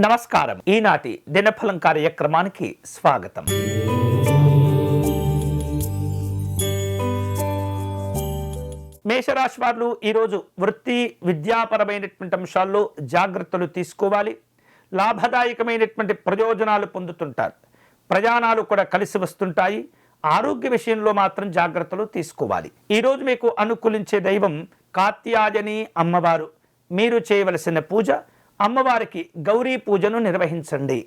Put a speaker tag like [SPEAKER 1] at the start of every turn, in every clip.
[SPEAKER 1] నమస్కారం. ఈనాటి దినఫలం కార్యక్రమానికి స్వాగతం. మేషరాశి వారు ఈరోజు వృత్తి విద్యాపరమైనటువంటి అంశాల్లో జాగ్రత్తలు తీసుకోవాలి. లాభదాయకమైనటువంటి ప్రయోజనాలు పొందుతుంటారు. ప్రయాణాలు కూడా కలిసి వస్తుంటాయి. ఆరోగ్య విషయంలో మాత్రం జాగ్రత్తలు తీసుకోవాలి. ఈరోజు మీకు అనుకూలించే దైవం కాత్యాయని అమ్మవారు. మీరు చేయవలసిన పూజ అమ్మవారికి గౌరీ పూజను నిర్వహించండి.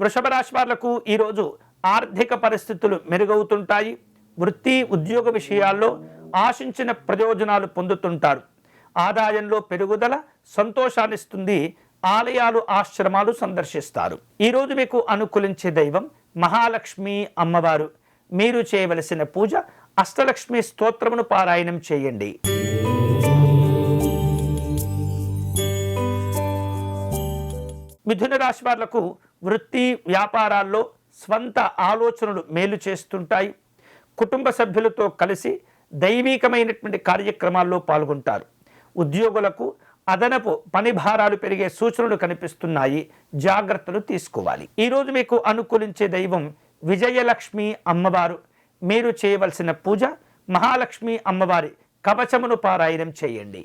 [SPEAKER 1] వృషభ రాశి వాళ్ళకు ఈరోజు ఆర్థిక పరిస్థితులు మెరుగవుతుంటాయి. వృత్తి ఉద్యోగ విషయాల్లో ఆశించిన ప్రయోజనాలు పొందుతుంటారు. ఆదాయంలో పెరుగుదల సంతోషాన్నిస్తుంది. ఆలయాలు ఆశ్రమాలు సందర్శిస్తారు. ఈరోజు మీకు అనుకూలించే దైవం మహాలక్ష్మి అమ్మవారు. మీరు చేయవలసిన పూజ అష్టలక్ష్మి స్తోత్రమును పారాయణం చేయండి. మిథున రాశి వాళ్ళకు వృత్తి వ్యాపారాల్లో స్వంత ఆలోచనలు మేలు చేస్తుంటాయి. కుటుంబ సభ్యులతో కలిసి దైవీకమైనటువంటి కార్యక్రమాల్లో పాల్గొంటారు. ఉద్యోగులకు అదనపు పని భారాలు పెరిగే సూచనలు కనిపిస్తున్నాయి. జాగ్రత్తలు తీసుకోవాలి. ఈరోజు మీకు అనుకూలించే దైవం విజయలక్ష్మి అమ్మవారు. మీరు చేయవలసిన పూజ మహాలక్ష్మి అమ్మవారి కవచమును పారాయణం చేయండి.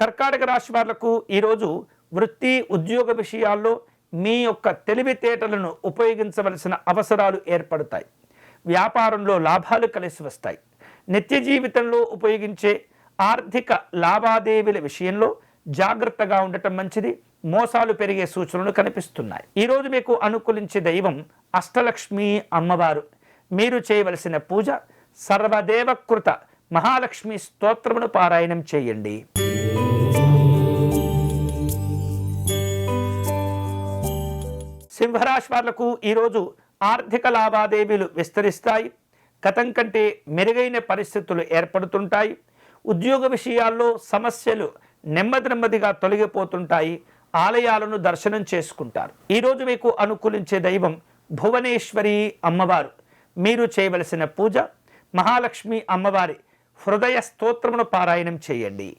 [SPEAKER 1] కర్కాటక రాశి వాళ్ళకు ఈరోజు వృత్తి ఉద్యోగ విషయాల్లో మీ యొక్క తెలివితేటలను ఉపయోగించవలసిన అవసరాలు ఏర్పడతాయి. వ్యాపారంలో లాభాలు కలిసి వస్తాయి. నిత్య జీవితంలో ఉపయోగించే ఆర్థిక లావాదేవీల విషయంలో జాగ్రత్తగా ఉండటం మంచిది. మోసాలు పెరిగే సూచనలు కనిపిస్తున్నాయి. ఈరోజు మీకు అనుకూలించే దైవం అష్టలక్ష్మి అమ్మవారు. మీరు చేయవలసిన పూజ సర్వదేవకృత మహాలక్ష్మి స్తోత్రమును పారాయణం చేయండి. సింహరాశి వాళ్ళకు ఈరోజు ఆర్థిక లావాదేవీలు విస్తరిస్తాయి. గతం కంటే మెరుగైన పరిస్థితులు ఏర్పడుతుంటాయి. ఉద్యోగ విషయాల్లో సమస్యలు నెమ్మది నెమ్మదిగా తొలగిపోతుంటాయి. ఆలయాలను దర్శనం చేసుకుంటారు. ఈరోజు మీకు అనుకూలించే దైవం భువనేశ్వరి అమ్మవారు. మీరు చేయవలసిన పూజ మహాలక్ష్మి అమ్మవారి హృదయ స్తోత్రమును పారాయణం చేయండి.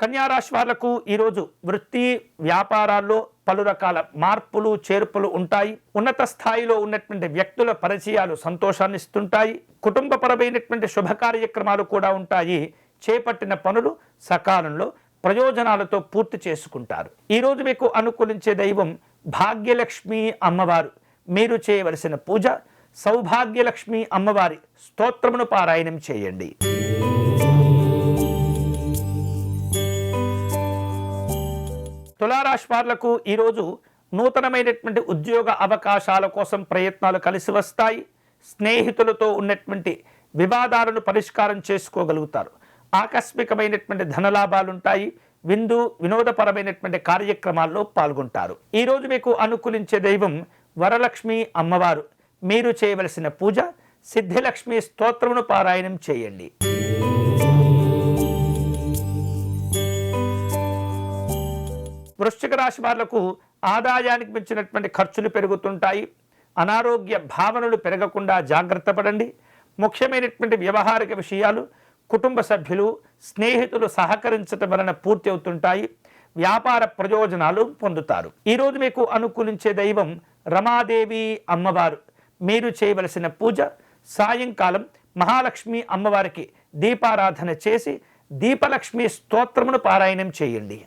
[SPEAKER 1] కన్యారాశి వాళ్ళకు ఈరోజు వృత్తి వ్యాపారాల్లో పలు రకాల మార్పులు చేర్పులు ఉంటాయి. ఉన్నత స్థాయిలో ఉన్నటువంటి వ్యక్తుల పరిచయాలు సంతోషాన్ని ఇస్తుంటాయి కుటుంబపరమైనటువంటి శుభ కార్యక్రమాలు కూడా ఉంటాయి. చేపట్టిన పనులు సకాలంలో ప్రయోజనాలతో పూర్తి చేసుకుంటారు. ఈరోజు మీకు అనుకూలించే దైవం భాగ్యలక్ష్మి అమ్మవారు. మీరు చేయవలసిన పూజ సౌభాగ్యలక్ష్మి అమ్మవారి స్తోత్రమును పారాయణం చేయండి. తులారాశి వారులకు ఈరోజు నూతనమైనటువంటి ఉద్యోగ అవకాశాల కోసం ప్రయత్నాలు కలిసి వస్తాయి. స్నేహితులతో ఉన్నటువంటి వివాదాలను పరిష్కారం చేసుకోగలుగుతారు. ఆకస్మికమైనటువంటి ధనలాభాలు ఉంటాయి విందు వినోదపరమైనటువంటి కార్యక్రమాల్లో పాల్గొంటారు. ఈరోజు మీకు అనుకూలించే దైవం వరలక్ష్మి అమ్మవారు. మీరు చేయవలసిన పూజ సిద్ధిలక్ష్మి స్తోత్రమును పారాయణం చేయండి. వృశ్చిక రాశి వాళ్ళకు ఆదాయానికి మించినటువంటి ఖర్చులు పెరుగుతుంటాయి. అనారోగ్య భావనలు పెరగకుండా జాగ్రత్త పడండి. ముఖ్యమైనటువంటి వ్యవహారిక విషయాలు కుటుంబ సభ్యులు స్నేహితులు సహకరించటం వలన పూర్తి అవుతుంటాయి. వ్యాపార ప్రయోజనాలు పొందుతారు. ఈరోజు మీకు అనుకూలించే దైవం రమాదేవి అమ్మవారు. మీరు చేయవలసిన పూజ సాయంకాలం మహాలక్ష్మి అమ్మవారికి దీపారాధన చేసి దీపలక్ష్మి స్తోత్రమును పారాయణం చేయండి.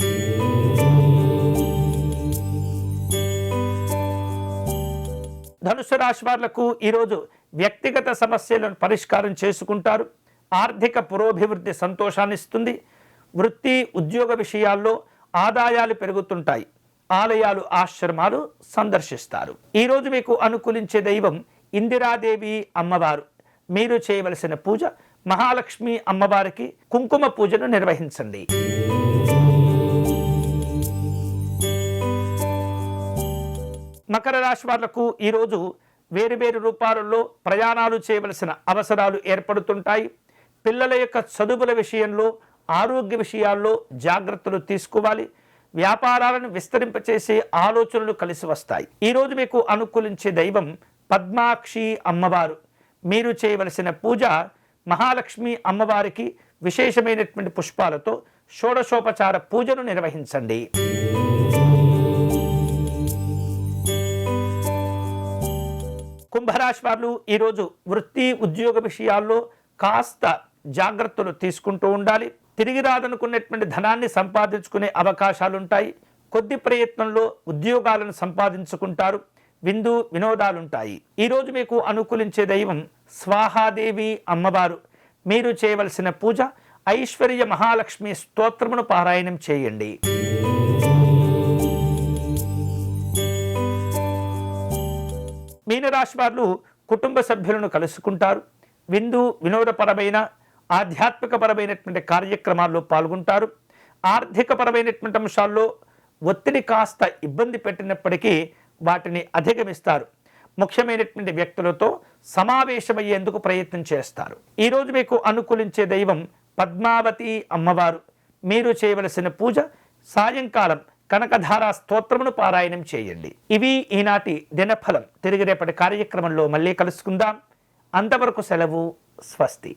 [SPEAKER 1] ధనుసు రాశి వాళ్ళకు ఈరోజు వ్యక్తిగత సమస్యలను పరిష్కారం చేసుకుంటారు. ఆర్థిక పురోభివృద్ధి సంతోషాన్ని ఇస్తుంది వృత్తి ఉద్యోగ విషయాల్లో ఆదాయాలు పెరుగుతుంటాయి. ఆలయాలు ఆశ్రమాలు సందర్శిస్తారు. ఈరోజు మీకు అనుకూలించే దైవం ఇందిరాదేవి అమ్మవారు. మీరు చేయవలసిన పూజ మహాలక్ష్మి అమ్మవారికి కుంకుమ పూజను నిర్వహించండి. మకర రాశి వాళ్ళకు ఈరోజు వేరువేరు రూపాలలో ప్రయాణాలు చేయవలసిన అవసరాలు ఏర్పడుతుంటాయి. పిల్లల యొక్క చదువుల విషయంలో ఆరోగ్య విషయాల్లో జాగ్రత్తలు తీసుకోవాలి. వ్యాపారాలను విస్తరింపచేసే ఆలోచనలు కలిసి వస్తాయి. ఈరోజు మీకు అనుకూలించే దైవం పద్మాక్షి అమ్మవారు. మీరు చేయవలసిన పూజ మహాలక్ష్మి అమ్మవారికి విశేషమైనటువంటి పుష్పాలతో షోడశోపచార పూజను నిర్వహించండి. కుంభరాశి వారు ఈరోజు వృత్తి ఉద్యోగ విషయాల్లో కాస్త జాగ్రత్తలు తీసుకుంటూ ఉండాలి. తిరిగి రాదనుకున్నటువంటి ధనాన్ని సంపాదించుకునే అవకాశాలుంటాయి. కొద్ది ప్రయత్నంలో ఉద్యోగాలను సంపాదించుకుంటారు. విందు వినోదాలుంటాయి. ఈరోజు మీకు అనుకూలించే దైవం స్వాహాదేవి అమ్మవారు. మీరు చేయవలసిన పూజ ఐశ్వర్య మహాలక్ష్మి స్తోత్రమును పారాయణం చేయండి. మీనరాశి వారు కుటుంబ సభ్యులను కలుసుకుంటారు. విందు వినోదపరమైన ఆధ్యాత్మికపరమైనటువంటి కార్యక్రమాల్లో పాల్గొంటారు. ఆర్థికపరమైనటువంటి అంశాల్లో ఒత్తిడి కాస్త ఇబ్బంది పెట్టినప్పటికీ వాటిని అధిగమిస్తారు. ముఖ్యమైనటువంటి వ్యక్తులతో సమావేశమయ్యేందుకు ప్రయత్నం చేస్తారు. ఈరోజు మీకు అనుకూలించే దైవం పద్మావతి అమ్మవారు. మీరు చేయవలసిన పూజ సాయంకాలం కనకధారా స్తోత్రమును పారాయణం చేయండి. ఇవి ఈనాటి దినఫలం. తిరిగి రేపటి కార్యక్రమంలో మళ్ళీ కలుసుకుందాం. అంతవరకు సెలవు స్వస్తి.